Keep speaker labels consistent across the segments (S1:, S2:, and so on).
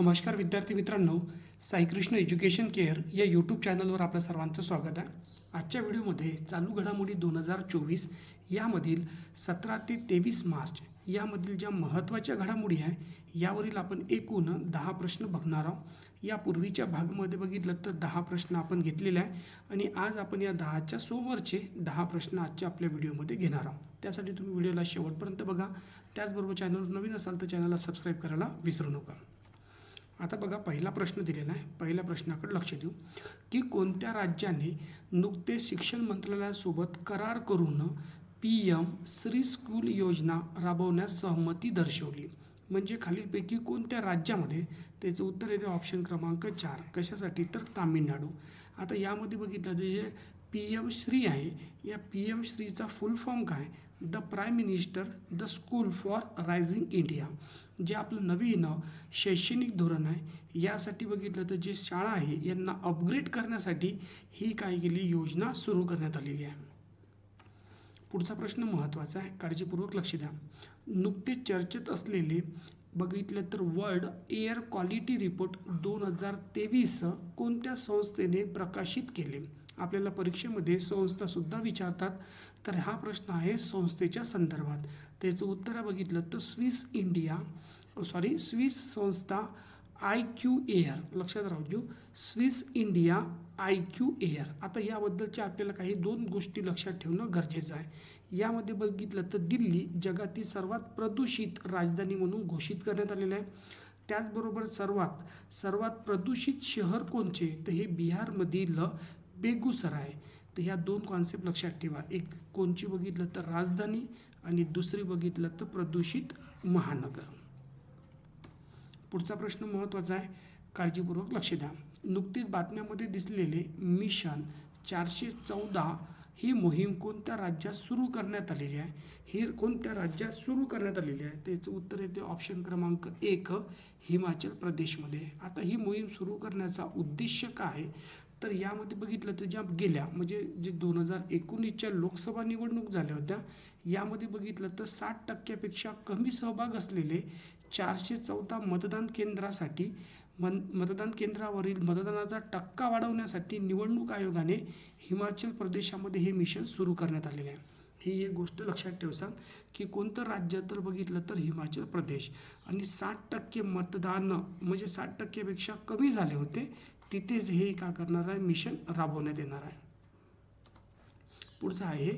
S1: नमस्कार विद्यार्थी मित्रांनो साईकृष्ण एज्युकेशन केअर या यूट्यूब चॅनलवर आपलं सर्वांचं स्वागत आहे. आजच्या व्हिडिओमध्ये चालू घडामोडी दोन हजार चोवीस यामधील सतरा ते तेवीस मार्च यामधील ज्या महत्त्वाच्या घडामोडी आहे यावरील आपण एकूण दहा प्रश्न बघणार आहोत. यापूर्वीच्या भागामध्ये बघितलं तर दहा प्रश्न आपण घेतलेले आहे आणि आज आपण या दहाच्या सोमवारचे दहा प्रश्न आजच्या आपल्या व्हिडिओमध्ये घेणार आहोत. त्यासाठी तुम्ही व्हिडिओला शेवटपर्यंत बघा. त्याचबरोबर चॅनलवर नवीन असाल तर चॅनलला सबस्क्राईब करायला विसरू नका. आता बघा पहिला प्रश्न दिलेला आहे. पहिल्या प्रश्नाकडे लक्ष देऊ. की कोणत्या राज्याने नुकते शिक्षण मंत्रालयासोबत करार करून पी एम श्री स्कूल योजना राबवण्यास सहमती दर्शवली? म्हणजे खालीलपैकी कोणत्या राज्यामध्ये? त्याचं उत्तर येते ऑप्शन क्रमांक चार. कशासाठी? तर तामिळनाडू. आता यामध्ये बघितलं तर जे पी एम श्री आहे. या पी एम श्रीचा फुल फॉर्म काय? The prime minister the school for rising India जे आपलं नवीन शैक्षणिक धोरण आहे. यासाठी बघितलं तर जे शाळा आहे यांना अपग्रेड करण्यासाठी ही काय केली? योजना सुरू करण्यात आलेली आहे. पुढचा प्रश्न महत्त्वाचा आहे. काळजीपूर्वक लक्ष द्या. नुकतेच चर्चेत असलेले बघितलं तर वर्ल्ड एअर क्वालिटी रिपोर्ट दोन हजार तेवीस कोणत्या संस्थेने प्रकाशित केले? आपल्याला परीक्षेमध्ये संस्थासुद्धा विचारतात. तर हा प्रश्न आहे संस्थेच्या संदर्भात. त्याचं उत्तर बघितलं तर स्विस इंडिया सॉरी स्विस संस्था आय क्यू एअर लक्षात राहू देऊ. Swiss India I Q air आता याबद्दलच्या आपल्याला काही दोन गोष्टी लक्षात ठेवणं गरजेचं आहे. यामध्ये बघितलं तर दिल्ली जगातील सर्वात प्रदूषित राजधानी म्हणून घोषित करण्यात आलेलं आहे. त्याचबरोबर सर्वात सर्वात प्रदूषित शहर कोणचे? तर हे बिहारमधील बेगुसराय. तर ह्या दोन कॉन्सेप्ट लक्षात ठेवा. एक कोणची बघितलं तर राजधानी आणि दुसरी बघितलं तर प्रदूषित महानगर. पुढचा प्रश्न महत्त्वाचा आहे. काळजीपूर्वक लक्ष द्या. नुकतीच बातम्यामध्ये दिसलेले मिशन चारशे चौदा ही मोहीम कोणत्या राज्यात सुरू करण्यात आलेली आहे? ही कोणत्या राज्यात सुरू करण्यात आलेली आहे? त्याचं उत्तर येते ऑप्शन क्रमांक एक हिमाचल प्रदेशमध्ये. आता ही मोहीम सुरू करण्याचा उद्देश काय आहे? तर यामध्ये बघितलं तर ज्या गेल्या म्हणजे जे दोन हजार एकोणीसच्या लोकसभा निवडणूक झाल्या होत्या यामध्ये बघितलं तर साठ टक्क्यापेक्षा कमी सहभाग असलेले चारशे चौदा मतदान केंद्रासाठी मन मतदान केंद्रावरील मतदानाचा टक्का वाढवण्यासाठी निवडणूक आयोगाने हिमाचल प्रदेशामध्ये हे मिशन सुरू करण्यात आलेले आहे. ही एक गोष्ट लक्षात ठेवसान की कोणतं राज्य तर बघितलं तर हिमाचल प्रदेश. आणि साठ टक्के मतदान म्हणजे साठ टक्क्यापेक्षा कमी झाले होते तिथेच हे का करणार आहे? मिशन राबवण्यात येणार आहे. पुढचं आहे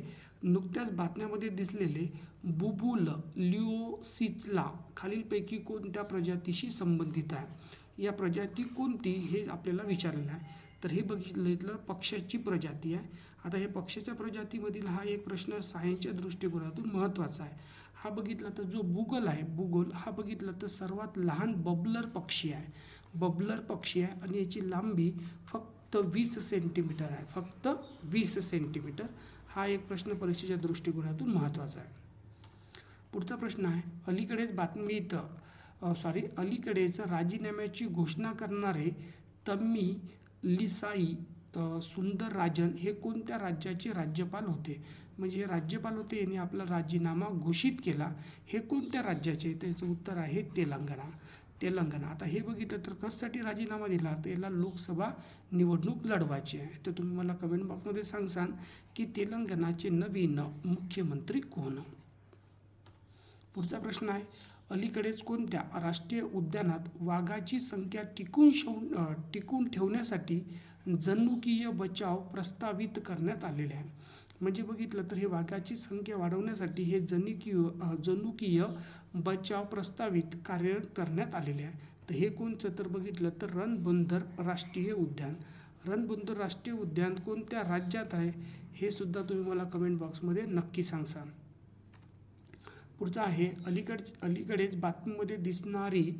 S1: नुकत्याच बातम्यामध्ये दिसलेले बुबुल लिओसिचला खालीलपैकी कोणत्या प्रजातीशी संबंधित आहे? या प्रजाती कोणती हे आपल्याला विचारलेलं आहे. तर हे बघितलं पक्षाची प्रजाती आहे. आता हे पक्षाच्या प्रजातीमधील हा एक प्रश्न सायन्सच्या दृष्टिकोनातून महत्त्वाचा आहे. हा बघितला तर जो बुगल आहे बुगल हा बघितला तर सर्वात लहान बबलर पक्षी आहे. बबलर पक्षी आहे आणि याची लांबी फक्त वीस सेंटीमीटर आहे. फक्त वीस सेंटीमीटर. हा एक प्रश्न परीक्षेच्या दृष्टिकोनातून महत्त्वाचा आहे. पुढचा प्रश्न आहे अलीकडेच बातमीत सॉरी अलीकडेच राजीनाम्याची घोषणा करणारे तम्मी लिसाई सुंदर राजन हे कोणत्या राज्याचे राज्यपाल होते? म्हणजे हे राज्यपाल होते यांनी आपला राजीनामा घोषित केला. हे कोणत्या राज्याचे? त्याचं उत्तर आहे तेलंगणा. तेलंगणा. आता हे बघितलं तर कशासाठी राजीनामा दिला? तर याला लोकसभा निवडणूक लढवायची आहे. तर तुम्ही मला कमेंट बॉक्समध्ये सांगसान की तेलंगणाचे नवीन मुख्यमंत्री कोण? पुढचा प्रश्न आहे अलीकडेच कोणत्या राष्ट्रीय उद्यानात वाघाची संख्या टिकून शो टिकून ठेवण्यासाठी जनुकीय बचाव प्रस्तावित करण्यात आलेले आहे? म्हणजे बघितलं तर हे वाघाची संख्या वाढवण्यासाठी हे जनुकीय जनुकीय बचाव प्रस्तावित कार्यरत करण्यात आलेले आहे. तर हे कोणचं? तर बघितलं तर रणबंदर राष्ट्रीय उद्यान. रणबंदर राष्ट्रीय उद्यान कोणत्या राज्यात आहे? हे सुद्धा तुम्ही मला कमेंट बॉक्समध्ये नक्की सांगसाल पुढचा आहे अलीकड अलीकडेच बातमीमध्ये दिसणारी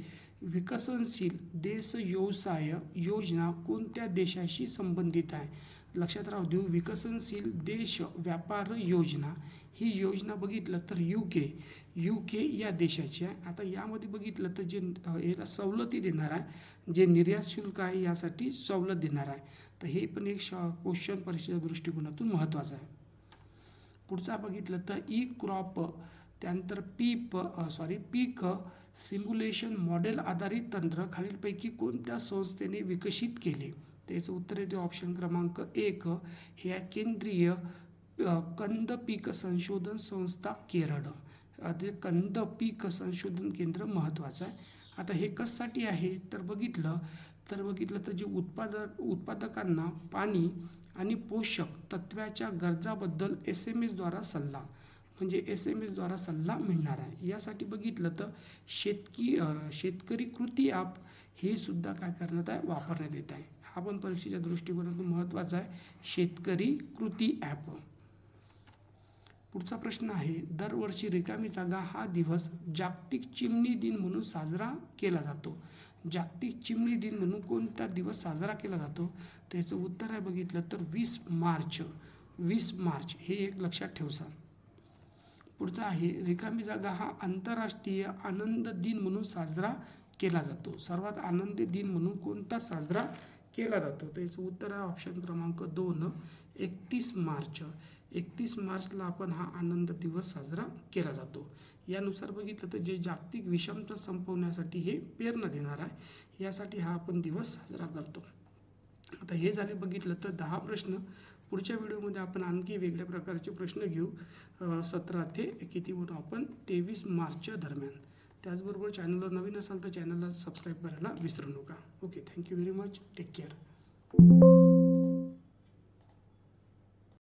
S1: विकसनशील देश व्यवसाय योजना कोणत्या देशाशी संबंधित आहे? लक्षात राहू देऊ विकसनशील देश व्यापार योजना. ही योजना बघितलं तर यू के यू के या देशाची आहे. आता यामध्ये बघितलं तर जे याला सवलती देणार आहे जे निर्यात शुल्क आहे यासाठी सवलत देणार आहे. तर हे पण एक श क्वेश्चन परीक्षेच्या दृष्टिकोनातून महत्त्वाचं आहे. पुढचा बघितलं तर ई क्रॉप त्यानंतर पीप सॉरी पीक सिम्युलेशन मॉडेल आधारित तंत्र खालीलपैकी कोणत्या संस्थेने विकसित केले? त्याचं उत्तर येते ऑप्शन क्रमांक एक हे आहे केंद्रीय कंद पीक संशोधन संस्था केरळ. ते कंद पीक संशोधन केंद्र महत्त्वाचं आहे. आता हे कशासाठी आहे? तर बघितलं तर बघितलं तर जे उत्पादक उत्पादकांना पाणी आणि पोषक तत्वाच्या गरजाबद्दल एस एम एसद्वारा सल्ला म्हणजे एस एम एसद्वारा सल्ला मिळणार आहे. यासाठी बघितलं तर शेतकी शेतकरी कृती ॲप हे सुद्धा काय करण्यात आहे? वापरण्यात येत आहे. हा पण परीक्षेच्या दृष्टिकोनातून महत्त्वाचा आहे. शेतकरी कृती ॲप. पुढचा प्रश्न आहे दरवर्षी रिकामी जागा हा दिवस जागतिक चिमणी दिन म्हणून साजरा केला जातो. जागतिक चिमणी दिन म्हणून कोणता दिवस साजरा केला जातो? त्याचं उत्तर आहे बघितलं तर वीस मार्च. वीस मार्च हे एक लक्षात ठेवसा. पुढचा आहे रिकामी जागा हा आंतरराष्ट्रीय आनंद दिन म्हणून साजरा केला जातो. सर्वात आनंदी दिन म्हणून कोणता साजरा केला जातो. त्याचं उत्तर आहे ऑप्शन क्रमांक दोन एकतीस मार्च. एकतीस मार्चला आपण हा आनंद दिवस साजरा केला जातो. यानुसार बघितलं तर जे जागतिक विषमता संपवण्यासाठी हे प्रेरणा देणार आहे यासाठी हा आपण दिवस साजरा करतो. आता हे झाले बघितलं तर दहा प्रश्न. पुढच्या व्हिडिओमध्ये आपण आणखी वेगळ्या प्रकारचे प्रश्न घेऊ. सतरा ते किती म्हणून आपण? तेवीस मार्चच्या दरम्यान. त्याचबरोबर चॅनलवर नवीन असाल तर चॅनलला सबस्क्राईब करायला विसरू नका. Okay thank you very much take care